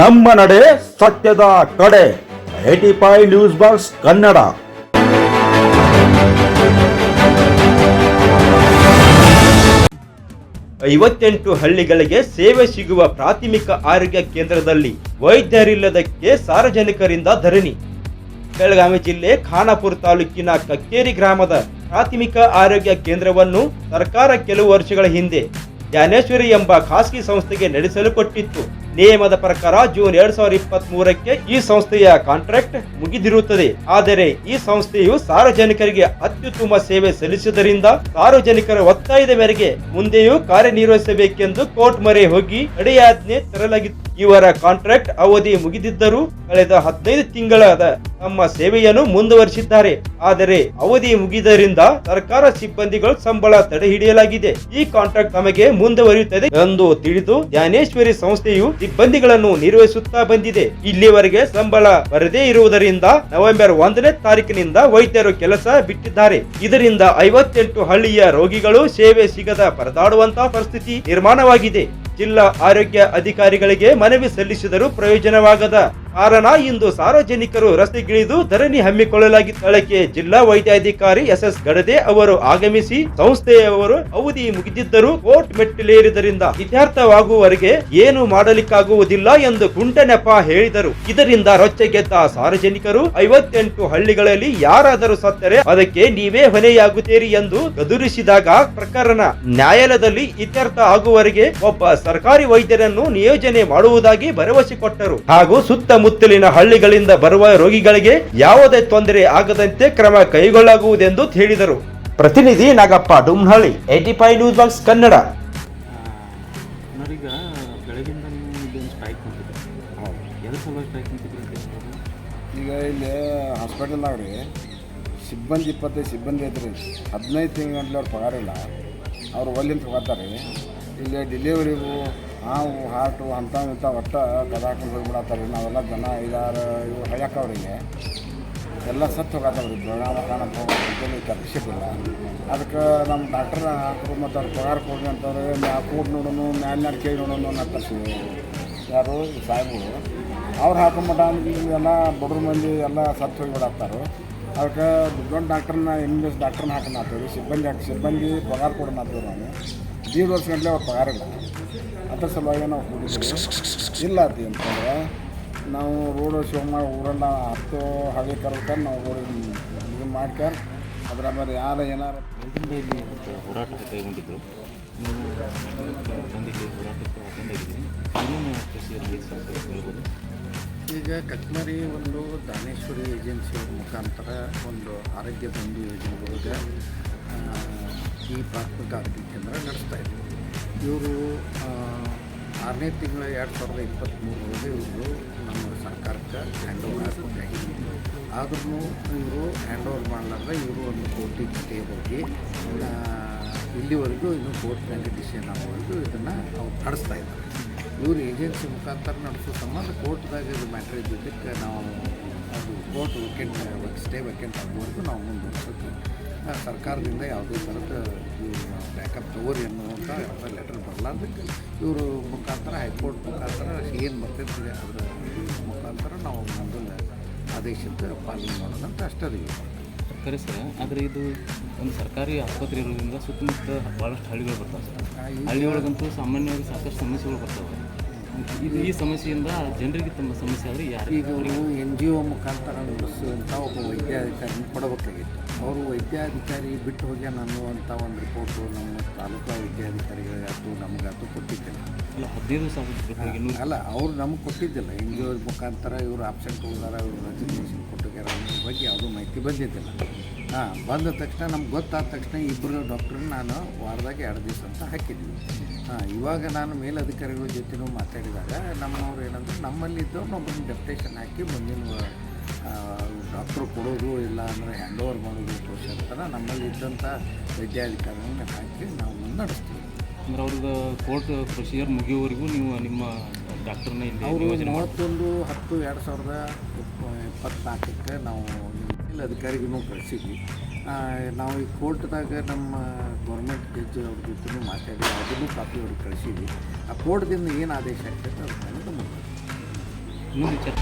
ನಮ್ಮ ನಡೆ ಸತ್ಯದ ಕಡೆ. AT five news box Kannada. ಐವತ್ತೆಂಟು ಹಳ್ಳಿಗಳಿಗೆ ಸೇವೆ ಸಿಗುವ ಪ್ರಾಥಮಿಕ ಆರೋಗ್ಯ ಕೇಂದ್ರದಲ್ಲಿ ವೈದ್ಯರಿಲ್ಲದಕ್ಕೆ ಸಾರ್ವಜನಿಕರಿಂದ ಧರಣಿ. ಬೆಳಗಾವಿ ಜಿಲ್ಲೆ ಖಾನಾಪುರ ತಾಲೂಕಿನ ಕಕ್ಕೇರಿ ಗ್ರಾಮದ ಪ್ರಾಥಮಿಕ ಆರೋಗ್ಯ ಕೇಂದ್ರವನ್ನು ಸರ್ಕಾರ ಕೆಲವು ವರ್ಷಗಳ ಹಿಂದೆ ಜ್ಞಾನೇಶ್ವರಿ ಎಂಬ ಖಾಸಗಿ ಸಂಸ್ಥೆಗೆ ನಡೆಸಲು ಕೊಟ್ಟಿತ್ತು. ನಿಯಮದ ಪ್ರಕಾರ ಜೂನ್ ಎರಡ್ ಸಾವಿರದ ಇಪ್ಪತ್ತ್ ಮೂರಕ್ಕೆ ಈ ಸಂಸ್ಥೆಯ ಕಾಂಟ್ರಾಕ್ಟ್ ಮುಗಿದಿರುತ್ತದೆ. ಆದರೆ ಈ ಸಂಸ್ಥೆಯು ಸಾರ್ವಜನಿಕರಿಗೆ ಅತ್ಯುತ್ತಮ ಸೇವೆ ಸಲ್ಲಿಸುವುದರಿಂದ ಸಾರ್ವಜನಿಕರ ಒತ್ತಾಯದ ಮೇರೆಗೆ ಮುಂದೆಯೂ ಕಾರ್ಯನಿರ್ವಹಿಸಬೇಕೆಂದು ಕೋರ್ಟ್ ಮೊರೆ ಹೋಗಿ ತಡೆಯಾಜ್ಞೆ ತರಲಾಗಿತ್ತು. ಇವರ ಕಾಂಟ್ರಾಕ್ಟ್ ಅವಧಿ ಮುಗಿದಿದ್ದರೂ ಕಳೆದ ಹದಿನೈದು ತಿಂಗಳಾದ ತಮ್ಮ ಸೇವೆಯನ್ನು ಮುಂದುವರಿಸಿದ್ದಾರೆ. ಆದರೆ ಅವಧಿ ಮುಗಿದರಿಂದ ಸರ್ಕಾರ ಸಿಬ್ಬಂದಿಗಳು ಸಂಬಳ ತಡೆ ಹಿಡಿಯಲಾಗಿದೆ. ಈ ಕಾಂಟ್ರಾಕ್ಟ್ ನಮಗೆ ಮುಂದುವರಿಯುತ್ತದೆ ಎಂದು ತಿಳಿದು ಜ್ಞಾನೇಶ್ವರಿ ಸಂಸ್ಥೆಯು ಸಿಬ್ಬಂದಿಗಳನ್ನು ನಿರ್ವಹಿಸುತ್ತಾ ಬಂದಿದೆ. ಇಲ್ಲಿವರೆಗೆ ಸಂಬಳ ಬರದೇ ಇರುವುದರಿಂದ ನವೆಂಬರ್ ಒಂದನೇ ತಾರೀಕಿನಿಂದ ವೈದ್ಯರು ಕೆಲಸ ಬಿಟ್ಟಿದ್ದಾರೆ. ಇದರಿಂದ ಐವತ್ತೆಂಟು ಹಳ್ಳಿಯ ರೋಗಿಗಳು ಸೇವೆ ಸಿಗದ ಪರದಾಡುವಂತಹ ಪರಿಸ್ಥಿತಿ ನಿರ್ಮಾಣವಾಗಿದೆ. ಜಿಲ್ಲಾ ಆರೋಗ್ಯ ಅಧಿಕಾರಿಗಳಿಗೆ ಮನವಿ ಸಲ್ಲಿಸಿದರೂ ಪ್ರಯೋಜನವಾಗದ ಕಾರಣ, ಇಂದು ಸಾರ್ವಜನಿಕರು ರಸ್ತೆಗಿಳಿದು ಧರಣಿ ಹಮ್ಮಿಕೊಳ್ಳಲಾಗಿತ್ತು ಸ್ಥಳಕ್ಕೆ ಜಿಲ್ಲಾ ವೈದ್ಯಾಧಿಕಾರಿ ಎಸ್. ಎಸ್. ಗಡದೆ ಅವರು ಆಗಮಿಸಿ ಸಂಸ್ಥೆಯವರು ಅವಧಿ ಮುಗಿದಿದ್ದರೂ ಕೋರ್ಟ್ ಮೆಟ್ಟಿಲೇರಿದ್ದರಿಂದ ಇತ್ಯರ್ಥವಾಗುವವರೆಗೆ ಏನು ಮಾಡಲಿಕ್ಕಾಗುವುದಿಲ್ಲ ಎಂದು ಕುಂಟನೆಪ ಹೇಳಿದರು. ಇದರಿಂದ ರೊಚ್ಚೆಗೆದ್ದ ಸಾರ್ವಜನಿಕರು ಐವತ್ತೆಂಟು ಹಳ್ಳಿಗಳಲ್ಲಿ ಯಾರಾದರೂ ಸತ್ತರೆ ಅದಕ್ಕೆ ನೀವೇ ಹೊಣೆಯಾಗುತ್ತೀರಿ ಎಂದು ಗದುರಿಸಿದಾಗ ಪ್ರಕರಣ ನ್ಯಾಯಾಲಯದಲ್ಲಿ ಇತ್ಯರ್ಥ ಆಗುವವರೆಗೆ ಒಬ್ಬ ಸರ್ಕಾರಿ ವೈದ್ಯರನ್ನು ನಿಯೋಜನೆ ಮಾಡುವುದಾಗಿ ಭರವಸೆ ಕೊಟ್ಟರು. ಹಾಗೂ ಸುತ್ತಮುತ್ತಲಿನ ಹಳ್ಳಿಗಳಿಂದ ಬರುವ ರೋಗಿಗಳಿಗೆ ಯಾವುದೇ ತೊಂದರೆ ಆಗದಂತೆ ಕ್ರಮ ಕೈಗೊಳ್ಳಲಾಗುವುದೆಂದು ಹೇಳಿದರು. ಪ್ರತಿನಿಧಿ Nagappa Dumnahalli AT five news box Kannada. ನೋಡೀಗ ಬೆಳಗಿಂದ ನೀವು ಸ್ಟ್ರೈಕ್ ಮಾಡ್ತಿದ್ದೆ ಎಲ್ಲಿ ಸಲುವಾಗಿ ಸ್ಟ್ರೈಕ್ ಮಾಡ್ತಿದ್ರಿ ಅಂತ ಹೇಳ್ಬೋದು? ಈಗ ಇಲ್ಲಿ ಹಾಸ್ಪಿಟಲ್ನಾಗ ರೀ ಸಿಬ್ಬಂದಿ ಇಪ್ಪತ್ತೈದು ಸಿಬ್ಬಂದಿ ಐತ್ರಿ ಹದಿನೈದು ತಿಂಗಳು ಅವ್ರು ಪಗಾರ ಇಲ್ಲ. ಅವ್ರು ಒಲ್ಲಿಂದ ಹೋಗ್ತಾರೆ ಇಲ್ಲಿ ಡೆಲಿವರಿಗೂ ಹಾವು ಹಾಟು ಅಂತ ಇಂಥ ಒಟ್ಟು ಕದ ಹೋಗ್ಬಿಡತ್ತಾರೆ ನಾವೆಲ್ಲ ಜನ ಐದಾರು ಇವು ಹಳ್ಯಾಕವ್ರಿಗೆ ಎಲ್ಲ ಸತ್ತು ಹೋಗತ್ತವ್ರಿ ಬೆಳಗಾವ ಕಾಣಕ್ಕೆ ಹೋಗೋದು ತಪ್ಪಿಸಿಲ್ಲ ಅದಕ್ಕೆ ನಮ್ಮ ಡಾಕ್ಟ್ರ ಹಾಕರು ಮತ್ತು ಅವ್ರು ಪಗಾರ ಕೊಡ್ರಿ ಅಂತಂದ್ರೆ ಮ್ಯಾ ಕೂಡ ನೋಡೋನು ಮ್ಯಾಲಿನಾರು ಕೇಳಿ ನೋಡೋನು ಅನ್ನೋ ತರ್ಸಿವಿ ಯಾರು? ಸಾಹೇಬರು ಅವ್ರು ಹಾಕೊಂಬಿಟ್ಟ ಎಲ್ಲ ಬಡ್ರ ಮಂದಿ ಎಲ್ಲ ಸತ್ತು ಹೋಗಿಬಿಡತ್ತಾರು ಅದಕ್ಕೆ ದೊಡ್ಡ ಡಾಕ್ಟ್ರನ್ನ, ಎಂ ಬಿ ಎಸ್ ಡಾಕ್ಟ್ರನ್ನ ಹಾಕೊಂಡು ಸಿಬ್ಬಂದಿ ಹಾಕಿ ಸಿಬ್ಬಂದಿ ಪಗಾರ ಕೊಡೋಣ ನಾವು. ದೀಡ್ ವರ್ಷ ಗಂಟಲೆ ಅವ್ರು ಪಗಾರ ಇಲ್ಲ ಅದ್ರ ಸಲುವಾಗಿ ನಾವು ಹೋಗಿದ್ದೀವಿ ಇಲ್ಲ ಅತಿ ಅಂತಂದ್ರೆ ನಾವು ರೋಡ್ ಶಿವಮೊಗ್ಗ ಊರೆಲ್ಲ ಹತ್ತು ಹಾಗೆ ಕರ್ಕೊಂಡು ನಾವು ರೋಡ್ ಇದು ಮಾಡ್ಕೊಂಡು ಅದರ ಮೇಲೆ ಯಾರು ಏನಾರು ಬಂದಿದ್ದು ಹೋರಾಟಕ್ಕೆ ಹೇಳ್ಬೋದು? ಈಗ ಕಟ್ಮರಿ ಒಂದು ದಾನೇಶ್ವರಿ ಏಜೆನ್ಸಿಯವ್ರ ಮುಖಾಂತರ ಒಂದು ಆರೋಗ್ಯ ಬಂಧು ಯೋಜನೆಗಳಿಗೆ ಆ, ಈ ಪ್ರಾಥಮಿಕ ಆರೋಗ್ಯ ಕೇಂದ್ರ ನಡೆಸ್ತಾ ಇದ್ದರು ಇವರು ಆರನೇ ತಿಂಗಳ ಎರಡು ಸಾವಿರದ ಇಪ್ಪತ್ತ್ಮೂರರಲ್ಲಿ ಇವರು ನಮ್ಮ ಸರ್ಕಾರಕ್ಕೆ ಹ್ಯಾಂಡ್ ಓವರ್ ಆಗಬೇಕಾಗಿತ್ತು ಆದ್ರೂ ಇವರು ಹ್ಯಾಂಡ್ ಓವರ್ ಮಾಡಲಾರ್ದ ಇವರು ಒಂದು ಕೋರ್ಟಿಗೆ ಸ್ಟೇ ಹೋಗಿ ಇಲ್ಲಿವರೆಗೂ ಇನ್ನು ಕೋರ್ಟ್ನಲ್ಲಿ ಡಿಸಿಷನ್ ಆಗೋವರೆಗೂ ಇದನ್ನು ಅವ್ರು ನಡೆಸ್ತಾ ಇದ್ದಾರೆ. ಇವರು ಏಜೆನ್ಸಿ ಮುಖಾಂತರ ನಡೆಸೋ ಸಂಬಂಧ ಕೋರ್ಟ್ದಾಗ ಇದು ಮ್ಯಾಟ್ರ್ ಇದ್ದಿದ್ದಕ್ಕೆ ನಾವು ಅದು ಕೋರ್ಟ್ ವೆಕೆಂಟ್ ಸ್ಟೇ ವೆಕೆಂಟ್ ಆಗುವವರೆಗೂ ನಾವು ಮುಂದುವರ್ಸೋದು ಸರ್ಕಾರದಿಂದ ಯಾವುದೇ ಥರದ ಇವರು ಬ್ಯಾಕಪ್ ತಗೋರಿ ಅನ್ನುವಂಥ ಯಾವುದೇ ಲೆಟರ್ ಬರಲಾರ್ದಕ್ಕೆ ಇವರು ಮುಖಾಂತರ ಹೈಕೋರ್ಟ್ ಮುಖಾಂತರ ಏನು ಬರ್ತೈತೆ ಅದರ ಮುಖಾಂತರ ನಾವು ಮುಂದಿನ ಆದೇಶದ ಪಾಲನೆ ಮಾಡೋದಂತ ಅಷ್ಟೇ ರೀ ಸರಿ ಸರ್ ಆದರೆ ಇದು ಒಂದು ಸರ್ಕಾರಿ ಆಸ್ಪತ್ರೆ ಇರೋದ್ರಿಂದ ಸುತ್ತಮುತ್ತ ಭಾಳಷ್ಟು ಹಳ್ಳಿಗಳು ಬರ್ತಾವೆ ಸರ್. ಹಳ್ಳಿಯೊಳಗಂತೂ ಸಾಮಾನ್ಯವಾಗಿ ಸಾಕಷ್ಟು ಸಮಸ್ಯೆಗಳು ಬರ್ತಾವೆ. ಇದು ಈ ಸಮಸ್ಯೆಯಿಂದ ಜನರಿಗೆ ತಮ್ಮ ಸಮಸ್ಯೆ ಆದರೆ ಯಾರು ಈಗ ನೀವು ಎನ್ ಜಿ ಒ ಮುಖಾಂತರ ನಡೆಸುವಂಥ ಒಬ್ಬ ವೈದ್ಯಾಧಿಕಾರಿ ಕೊಡಬೇಕಾಗಿತ್ತು. ಅವರು ವೈದ್ಯಾಧಿಕಾರಿ ಬಿಟ್ಟು ಹೋಗಿ ಅನ್ನುವಂಥ ಒಂದು ರಿಪೋರ್ಟು ನಮ್ಮ ತಾಲೂಕಾ ವೈದ್ಯಾಧಿಕಾರಿಗಳಿಗಾಯ್ತು ನಮಗಾಯ್ತು ಕೊಟ್ಟಿದ್ದಿಲ್ಲ. ಇಲ್ಲ ಹದಿನೈದು ಸಾವಿರ ಅಲ್ಲ ಅವ್ರು ನಮಗೆ ಕೊಟ್ಟಿದ್ದಿಲ್ಲ. ಎನ್ ಜಿ ಒ ಮುಖಾಂತರ ಇವರು ಆಪ್ಷನ್ ಹೋದಾರ ಇವರು ರೆಸಿಗ್ನೇಷನ್ ಕೊಟ್ಟಿದ್ದಾರೆ ಅನ್ನೋ ಬಗ್ಗೆ ಯಾವುದೂ ಮಾಹಿತಿ ಬಂದಿದ್ದಿಲ್ಲ. ಹಾಂ ಬಂದ ತಕ್ಷಣ ನಮ್ಗೆ ಗೊತ್ತಾದ ತಕ್ಷಣ ಇಬ್ಬರು ಡಾಕ್ಟ್ರನ್ನ ನಾನು ವಾರದಾಗ ಎರಡು ದಿವಸ ಅಂತ ಹಾಕಿದ್ವಿ. ಹಾಂ ಇವಾಗ ನಾನು ಮೇಲಧಿಕಾರಿಗಳ ಜೊತೆನೂ ಮಾತಾಡಿದಾಗ ನಮ್ಮವ್ರು ಏನಂದ್ರೆ ನಮ್ಮಲ್ಲಿದ್ದವ್ರು ಒಬ್ಬರನ್ನ ಡೆಪ್ಟೇಷನ್ ಹಾಕಿ ಮುಂದಿನ ಡಾಕ್ಟ್ರು ಕೊಡೋದು ಇಲ್ಲ ಅಂದರೆ ಹ್ಯಾಂಡ್ ಓವರ್ ಮಾಡೋದು ತೋರಿಸಿರ್ತಾರೆ ನಮ್ಮಲ್ಲಿ ಇದ್ದಂಥ ವೈದ್ಯಾಧಿಕಾರಿಗಳನ್ನ ಹಾಕಿ ನಾವು ಮುನ್ನಡೆಸ್ತೀವಿ ನಡೆಸ್ತೀವಿ. ಅಂದ್ರೆ ಅವ್ರಿಗೆ ಕೋರ್ಟ್ ಪ್ರೊಸೀಜರ್ ಮುಗಿಯೋವರೆಗೂ ನೀವು ನಿಮ್ಮ ಡಾಕ್ಟರ್ನ ಇಲ್ಲಿ ಅವರು ಮೂವತ್ತೊಂದು ಹತ್ತು ಎರಡು ಸಾವಿರದ ಇಪ್ಪ- ಇಪ್ಪತ್ನಾಲ್ಕಕ್ಕೆ ನಾವು ಮೇಲ್ ಅಧಿಕಾರಿಗೂ ಕಳಿಸಿದ್ವಿ. ನಾವು ಈ ಕೋರ್ಟ್ದಾಗ ನಮ್ಮ ಗೌರ್ಮೆಂಟ್ ಜಡ್ಜ್ ಅವ್ರ ಜೊತೆ ಮಾತಾಡಿ ಅದನ್ನು ಕಾಪಿ ಅವ್ರಿಗೆ ಕಳಿಸಿದ್ವಿ. ಆ ಕೋರ್ಟ್ದಿಂದ ಏನು ಆದೇಶ ಆಗ್ತೈತೆ ಮೇಲೆ ಮುಂದೆ ಇನ್ನೊಂದು ವಿಚಾರ